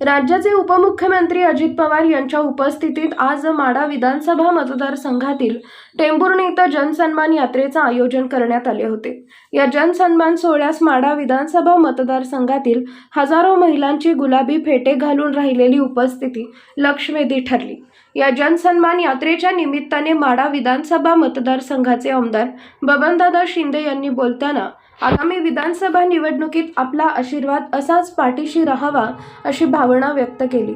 राज्याचे उपमुख्यमंत्री अजित पवार यांच्या उपस्थितीत आज माडा विधानसभा मतदारसंघातील टेंभुर्णी इथं जनसन्मान यात्रेचं आयोजन करण्यात आले होते. या जनसन्मान सोहळ्यास माडा विधानसभा मतदारसंघातील हजारो महिलांची गुलाबी फेटे घालून राहिलेली उपस्थिती लक्षवेधी ठरली. या जनसन्मान यात्रेच्या निमित्ताने माडा विधानसभा मतदारसंघाचे आमदार बबनदादा शिंदे यांनी बोलताना आगामी विधानसभा निवडणुकीत आपला आशीर्वाद असाच पाठीशी राहावा अशी भावना व्यक्त केली.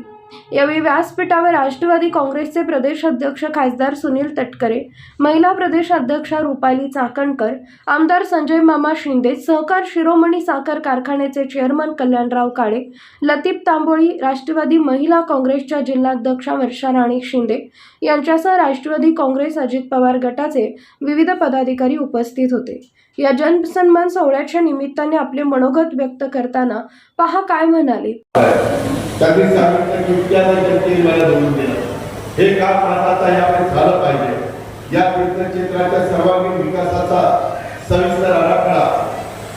यावेळी व्यासपीठावर राष्ट्रवादी काँग्रेसचे प्रदेश अध्यक्ष खासदार सुनील तटकरे महिला प्रदेश अध्यक्षा रुपाली चाकणकर आमदार संजय मामा शिंदे सहकार शिरोमणी साखर कारखान्याचे चेअरमन कल्याणराव काळे लतीफ तांबोळी राष्ट्रवादी महिला काँग्रेसच्या जिल्हाध्यक्षा वर्षा राणी शिंदे यांच्यासह राष्ट्रवादी काँग्रेस अजित पवार गटाचे विविध पदाधिकारी उपस्थित होते. या जनसन्मान सोहळ्याच्या निमित्ताने आपले मनोगत व्यक्त करताना पहा काय म्हणाले. हे काम भारताचा यावेळी झालं पाहिजे. या तीर्थक्षेत्राच्या सर्वांगीण विकासाचा सविस्तर आराखडा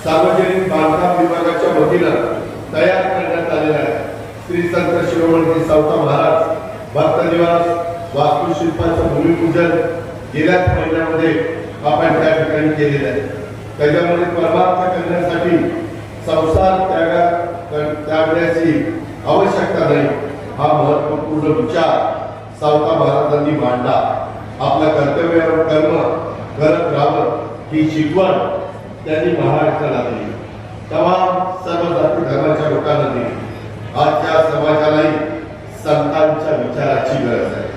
सार्वजनिक बांधकाम विभागाच्या वतीनं तयार करण्यात आलेला आहे. श्री संत शिरोमणी सावता महाराज भक्तनिवास वास्तुशिल्पाचं भूमिपूजन गेल्याच महिन्यामध्ये आपण त्या ठिकाणी केलेलं आहे. त्याच्यामध्ये परमार्थ करण्यासाठी संसार त्यागा त्यागण्याची आवश्यकता नाही. हा महत्त्वपूर्ण विचार सावता महाराजांनी मांडला. आपल्या कर्तव्यावर कर्म करत राहावं ही शिकवण त्यांनी महाराष्ट्राला दिली. तमाम सर्व जाती धर्माच्या लोकांना दिली आजच्या समाजालाही संतांच्या विचाराची गरज आहे.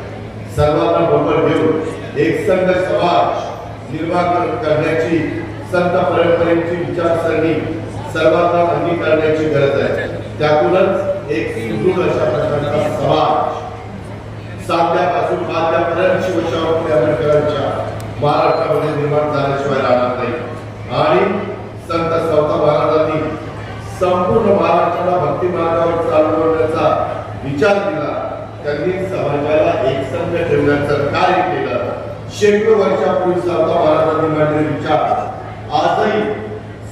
सर्वांना बरोबर घेऊन एक संघ समाज निर्माण करण्याची संत परंपरेची विचारसरणी सर्वांना अंगीकारण्याची गरज आहे. त्यातूनच एक सुदृढ अशा प्रकारचा समाज साध्यापासून माध्यापर्यंत शिवशास्त्री आंबेडकरांच्या महाराष्ट्रामध्ये निर्माण झाल्याशिवाय राहणार नाही. आणि संत सावता महाराजांनी संपूर्ण महाराष्ट्राला भक्ती मार्गावर चालवण्याचा विचार केला. त्यांनी समाजाला एकसंध ठेवण्याचं कार्य केलं. शेकडो वर्षापूर्वी सावता महाराजांनी मांडलेले विचार आजही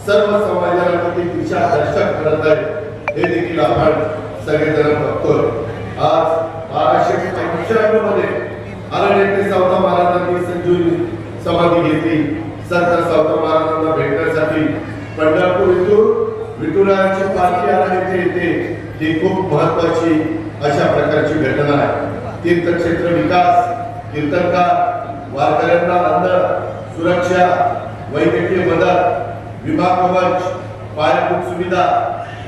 सर्व समाजाला किती दिशा दर्शक करत आहे. हे देखील आपण सगळेजण बघतोय. आज बाराशे पंच्याण्णवमध्ये अरण्यते सावता महाराजांनी संजीवनी समाधी घेतली. संत सावता महाराजांना भेटण्यासाठी पंढरपूर इथून विठुरायांची पालखी अरण्यते येते ही खूप महत्वाची अशा प्रकारची घटना आहे. तीर्थक्षेत्र विकास कीर्तनकार वारकऱ्यांना अन्न सुरक्षा वैद्यकीय मदत विमा कवच पायाभूत सुविधा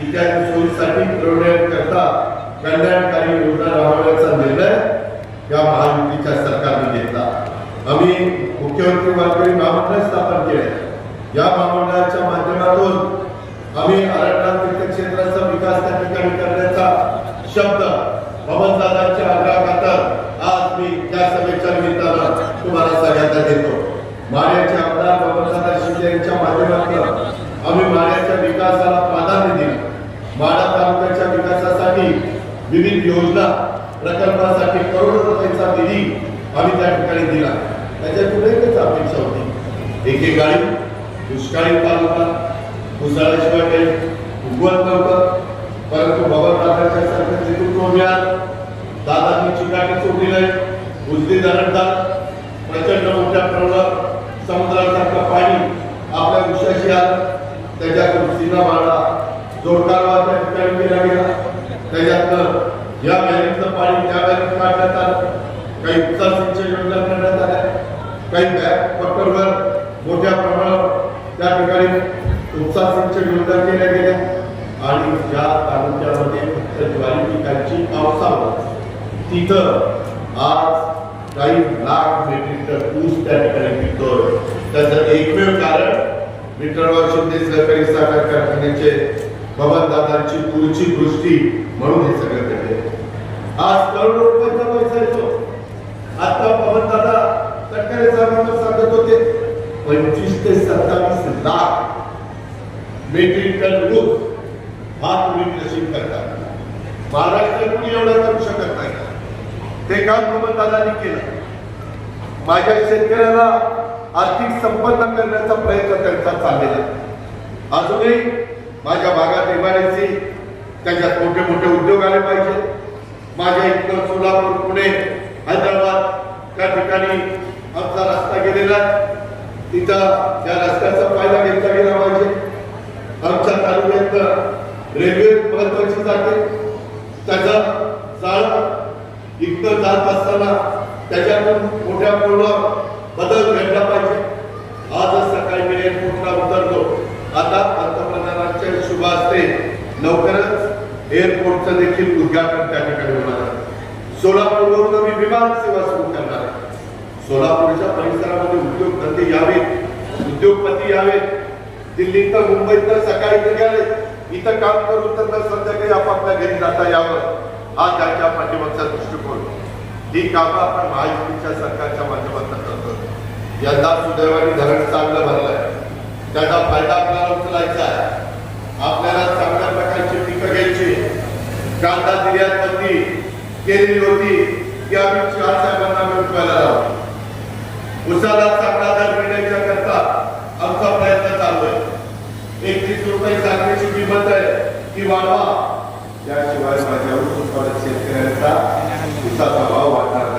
इत्यादी सोयीसाठी पुरवण्याकरता कल्याणकारी योजना राबवण्याचा निर्णय या महायुतीच्या सरकारने घेतला. आम्ही मुख्यमंत्री वारकरी महामंडळ स्थापन केले. या महामंडळाच्या माध्यमातून आम्ही अरण्य तीर्थक्षेत्राचा विकास त्या ठिकाणी करण्याचा शब्द पवनदादांच्या आग्रहाखातर आज मी त्या सभेच्या निमित्तानं तुम्हाला सगळ्यांना देतो. माड्याचे यांच्या माध्यमातून आम्ही माड्याच्या विकासाला प्राधान्य दिले. माडा तालुक्याच्या विकासासाठी विविध योजना प्रकल्पासाठी करोडो रुपयांचा निधी आम्ही त्या ठिकाणी दिला. त्याच्यातून एकच अपेक्षा होती. एकेकाळी दुष्काळी तालुका दुसऱ्याशिवाय काही उगवत नव्हतं. परंतु बाबासाहेबांच्या सारखं नेतृत्व मिळालं दादांनी चिकाटी सोडली नाही उजनी धरणदार प्रचंड मोठ्या प्रमाणात समुद्रासारखं पाणी आपल्या उशाशी आलं जिल्हा सीना मारला त्या ठिकाणी केला गेला. त्याच्यातनं या बॅरेजचं पाणी त्या बॅरेज काढण्यात आलं. काही उपचार सिंचन योजना करण्यात आल्या. काही बॅग पट्टरवर मोठ्या प्रमाणावर त्या ठिकाणी उपचार सिंचन योजना केल्या गेल्या. आणि ज्या तालुक्यामध्ये फक्त ज्वारी पिकांची पावसावर तिथं आज काही लाख मेट्रिक टन ऊस त्या ठिकाणी पिकतोय. त्याचं एकमेव कारण विठ्ठलराव शिंदे सहकारी साखर कारखान्याचे भवन दादांची पुढची दृष्टी म्हणून हे सगळं घडले. आज करोडो रुपयाचा पैसा येतो. आता भवन दादा सरकारी साहेबांना सांगत होते पंचवीस ते सत्तावीस लाख मेट्रिक टन दूध हा तुम्ही कृषी करता. महाराष्ट्र कुणी एवढा करू शकत नाही. ते काम बबनदादांनी केलं. माझ्या शेतकऱ्याला आर्थिक संपन्न करण्याचा प्रयत्न त्यांचा चाललेला आहे. अजूनही माझ्या भागात इमारतीची त्याच्यात मोठे मोठे उद्योग आले पाहिजे. सोलापूर पुणे हैदराबाद त्या ठिकाणी आमचा रस्ता गेलेला तिथं त्या रस्त्याचा फायदा घेतला गेला पाहिजे. आमच्या तालुक्यात रेल्वे महत्वाची जाते. त्याचं जाळ इकडं जात असताना त्याच्यातून मोठ्या पूर्ण बदल घडला पाहिजे. आजच सकाळी मी एअरपोर्टला उतरतो आता पंतप्रधानांच्या शुभ असते लवकरच एअरपोर्टचं देखील उद्घाटन त्या ठिकाणी होणार आहे. सोलापूरवरून आम्ही विमान सेवा सुरू करणार आहे. सोलापूरच्या परिसरामध्ये उद्योगधंदे यावेत. उद्योगपती यावेत. दिल्लीत तर मुंबईत तर सकाळी तर गेले. इथं काम करून तर संध्याकाळी आपापल्या घरी जाता यावं हा त्यांच्या पाठीमागचा दृष्टिकोन. ही कामं आपण महायुतीच्या सरकारच्या माध्यमातून करतो. यंदा सुदैवाने धरण चांगलं भरलंय. त्याचा फायदा आपल्याला उचलायचा आहे. आपल्याला चांगल्या प्रकारची पिकं घ्यायची. कांदा निर्यात बंदी केलेली होती ती आम्ही चार साहेबांना मिळवायला लावली. उसाला चांगला दर मिळण्याच्या करता आमचा प्रयत्न चालू आहे. एकतीस रुपये साखरेची किंमत आहे. ती वाढवा. त्याशिवाय माझ्या उत्पादक शेतकऱ्यांचा उसाचा भाव वाढणार